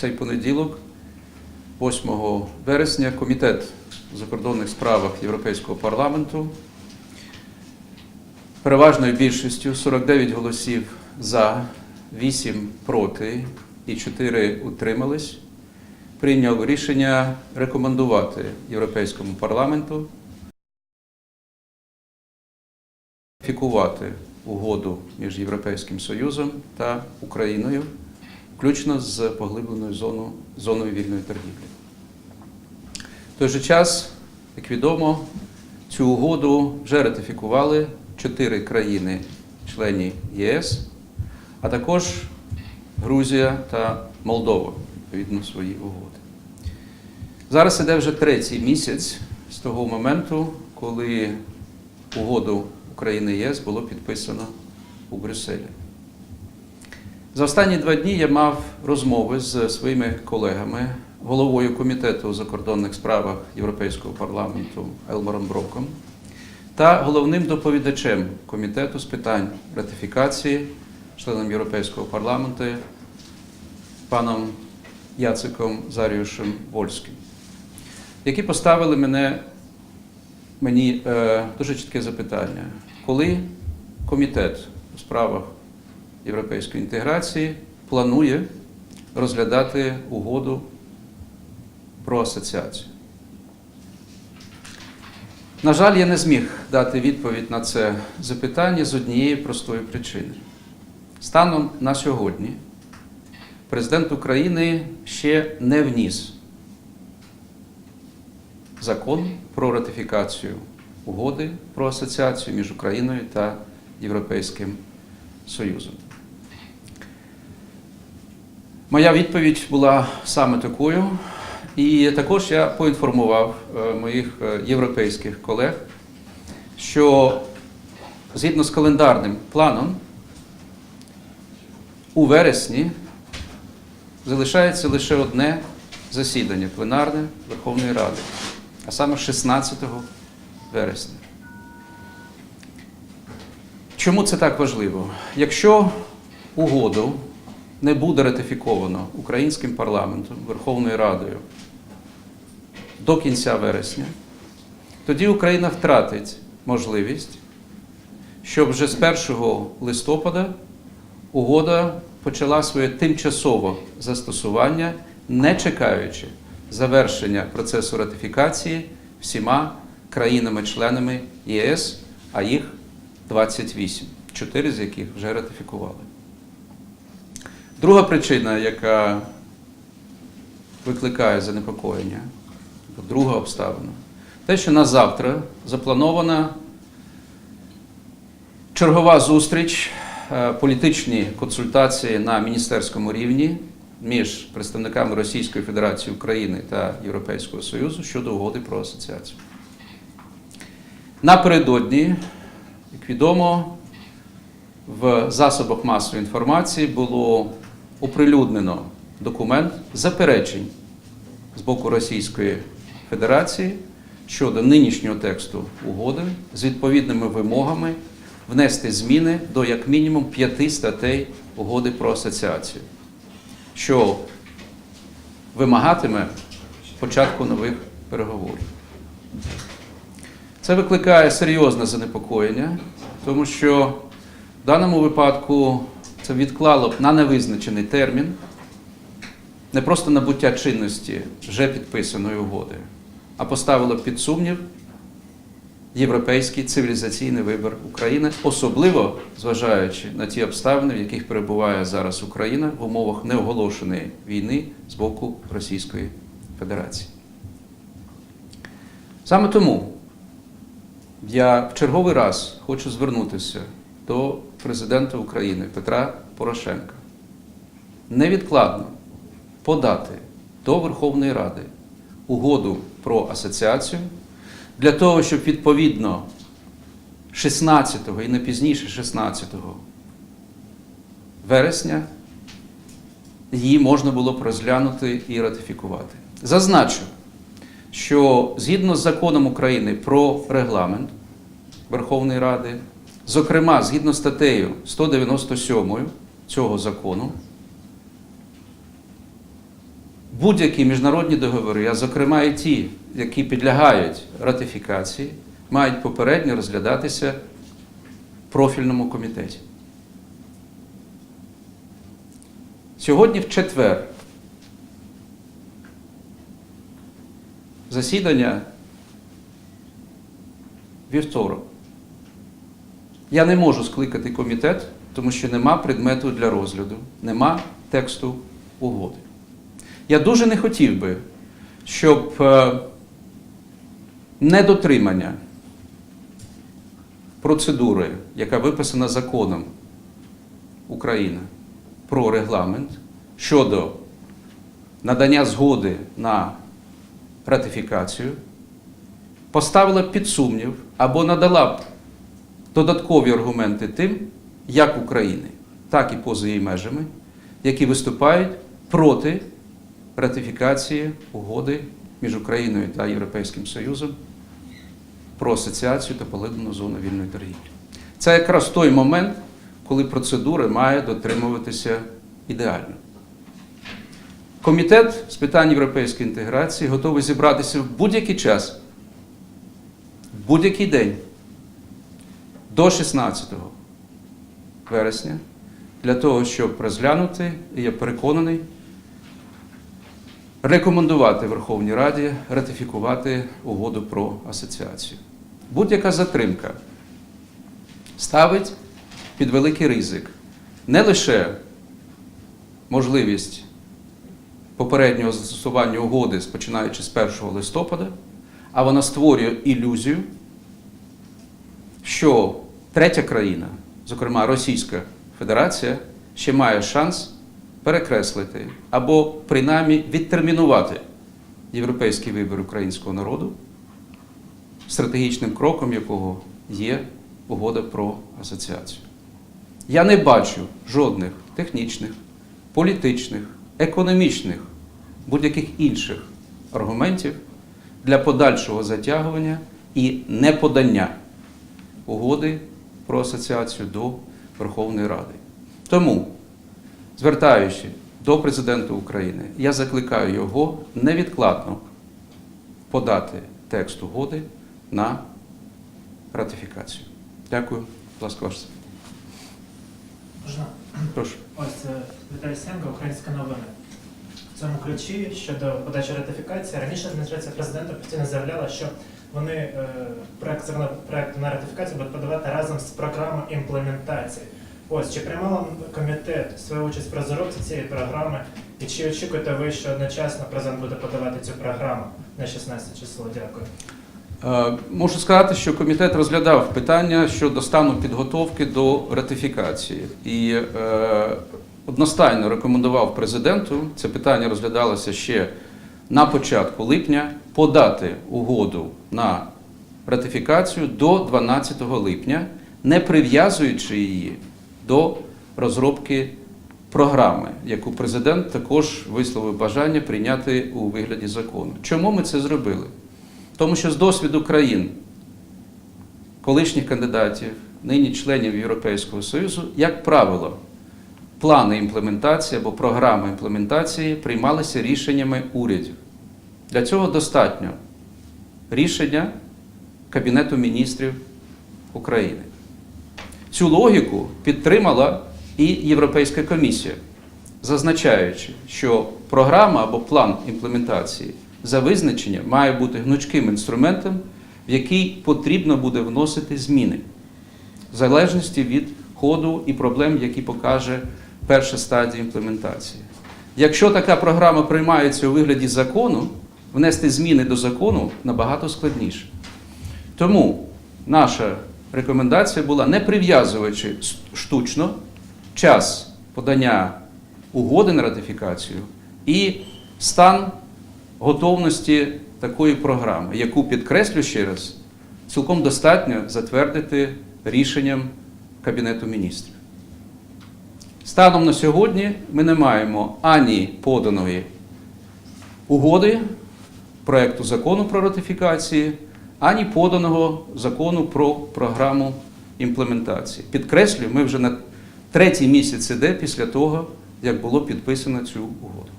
цей понеділок, 8 вересня, Комітет у закордонних справах Європейського парламенту переважною більшістю 49 голосів за, 8 проти і 4 утримались, прийняв рішення рекомендувати Європейському парламенту ратифікувати угоду між Європейським Союзом та Україною, включно з поглибленою зоною, зоною вільної торгівлі. В той же час, як відомо, цю угоду вже ратифікували чотири країни-члені ЄС, а також Грузія та Молдова, відповідно, свої угоди. Зараз іде вже третій місяць з того моменту, коли угоду України ЄС було підписано у Брюсселі. За останні два дні я мав розмови з своїми колегами, головою комітету у закордонних справах Європейського парламенту Елмаром Броком та головним доповідачем комітету з питань ратифікації, членом Європейського парламенту паном Яциком Заріушем Вольським, які поставили мене мені е, дуже чітке запитання. Коли комітет у справах європейської інтеграції планує розглядати угоду про асоціацію? На жаль, я не зміг дати відповідь на це запитання з однієї простої причини. Станом на сьогодні президент України ще не вніс закон про ратифікацію угоди про асоціацію між Україною та Європейським Союзом. Моя відповідь була саме такою, і також я поінформував е, моїх е, європейських колег, що згідно з календарним планом у вересні залишається лише одне засідання пленарне Верховної Ради, а саме 16 вересня. Чому це так важливо? Якщо угоду не буде ратифіковано українським парламентом, Верховною Радою до кінця вересня, тоді Україна втратить можливість, щоб вже з 1 листопада угода почала своє тимчасове застосування, не чекаючи завершення процесу ратифікації всіма країнами-членами ЄС, а їх 28, чотири з яких вже ратифікували. Друга причина, яка викликає занепокоєння, друга обставина, те, що на завтра запланована чергова зустріч, е, політичні консультації на міністерському рівні між представниками Російської Федерації України та Європейського Союзу щодо угоди про асоціацію. Напередодні, як відомо, в засобах масової інформації було оприлюднено документ заперечень з боку Російської Федерації щодо нинішнього тексту угоди з відповідними вимогами внести зміни до як мінімум п'яти статей угоди про асоціацію, що вимагатиме початку нових переговорів. Це викликає серйозне занепокоєння, тому що в даному випадку це відклало б на невизначений термін не просто набуття чинності вже підписаної угоди, а поставило б під сумнів європейський цивілізаційний вибір України, особливо зважаючи на ті обставини, в яких перебуває зараз Україна в умовах неоголошеної війни з боку Російської Федерації. Саме тому я в черговий раз хочу звернутися до президента України Петра Порошенка. Невідкладно подати до Верховної Ради угоду про асоціацію для того, щоб відповідно 16 і не пізніше 16 вересня її можна було б розглянути і ратифікувати. Зазначу, що згідно з законом України про регламент Верховної Ради, зокрема, згідно статтею 197 цього закону, будь-які міжнародні договори, а зокрема і ті, які підлягають ратифікації, мають попередньо розглядатися в профільному комітеті. Сьогодні в четвер засідання вівторок. Я не можу скликати комітет, тому що нема предмету для розгляду, нема тексту угоди. Я дуже не хотів би, щоб е, недотримання процедури, яка виписана законом України про регламент щодо надання згоди на ратифікацію, поставила під сумнів або надала додаткові аргументи тим, як України, так і поза її межами, які виступають проти ратифікації угоди між Україною та Європейським Союзом про асоціацію та поглиблену зону вільної торгівлі. Це якраз той момент, коли процедура має дотримуватися ідеально. Комітет з питань європейської інтеграції готовий зібратися в будь-який час, в будь-який день до 16 вересня для того, щоб розглянути, і я переконаний, рекомендувати Верховній Раді ратифікувати угоду про асоціацію. Будь-яка затримка ставить під великий ризик не лише можливість попереднього застосування угоди, починаючи з 1 листопада, а вона створює ілюзію, що третя країна, зокрема Російська Федерація, ще має шанс перекреслити або принаймні відтермінувати європейський вибір українського народу, стратегічним кроком якого є угода про асоціацію. Я не бачу жодних технічних, політичних, економічних, будь-яких інших аргументів для подальшого затягування і неподання угоди про асоціацію до Верховної Ради. Тому, звертаючи до президента України, я закликаю його невідкладно подати текст угоди на ратифікацію. Дякую. Будь ласка. Можна? Прошу. Ось е, Віталій Сенко, Українська новини. Цьому ключі щодо подачі ратифікації раніше адміністрація президента постійно заявляла, що вони е, проект законопроекту на ратифікацію будуть подавати разом з програмою імплементації. Ось чи приймала комітет свою участь в розробці цієї програми, і чи очікуєте ви, що одночасно президент буде подавати цю програму на 16 число? Дякую. Е, Можу сказати, що комітет розглядав питання щодо стану підготовки до ратифікації і е, одностайно рекомендував президенту. Це питання розглядалося ще на початку липня. Подати угоду на ратифікацію до 12 липня, не прив'язуючи її до розробки програми, яку президент також висловив бажання прийняти у вигляді закону. Чому ми це зробили? Тому що з досвіду країн, колишніх кандидатів, нині членів Європейського Союзу, як правило, плани імплементації або програми імплементації приймалися рішеннями урядів. Для цього достатньо рішення Кабінету міністрів України. Цю логіку підтримала і Європейська комісія, зазначаючи, що програма або план імплементації за визначенням має бути гнучким інструментом, в який потрібно буде вносити зміни в залежності від ходу і проблем, які покаже перша стадія імплементації. Якщо така програма приймається у вигляді закону, внести зміни до закону набагато складніше. Тому наша рекомендація була не прив'язуючи штучно час подання угоди на ратифікацію і стан готовності такої програми, яку підкреслю ще раз, цілком достатньо затвердити рішенням Кабінету міністрів. Станом на сьогодні ми не маємо ані поданої угоди проекту закону про ратифікації, ані поданого закону про програму імплементації. Підкреслюю, ми вже на третій місяць іде після того, як було підписано цю угоду.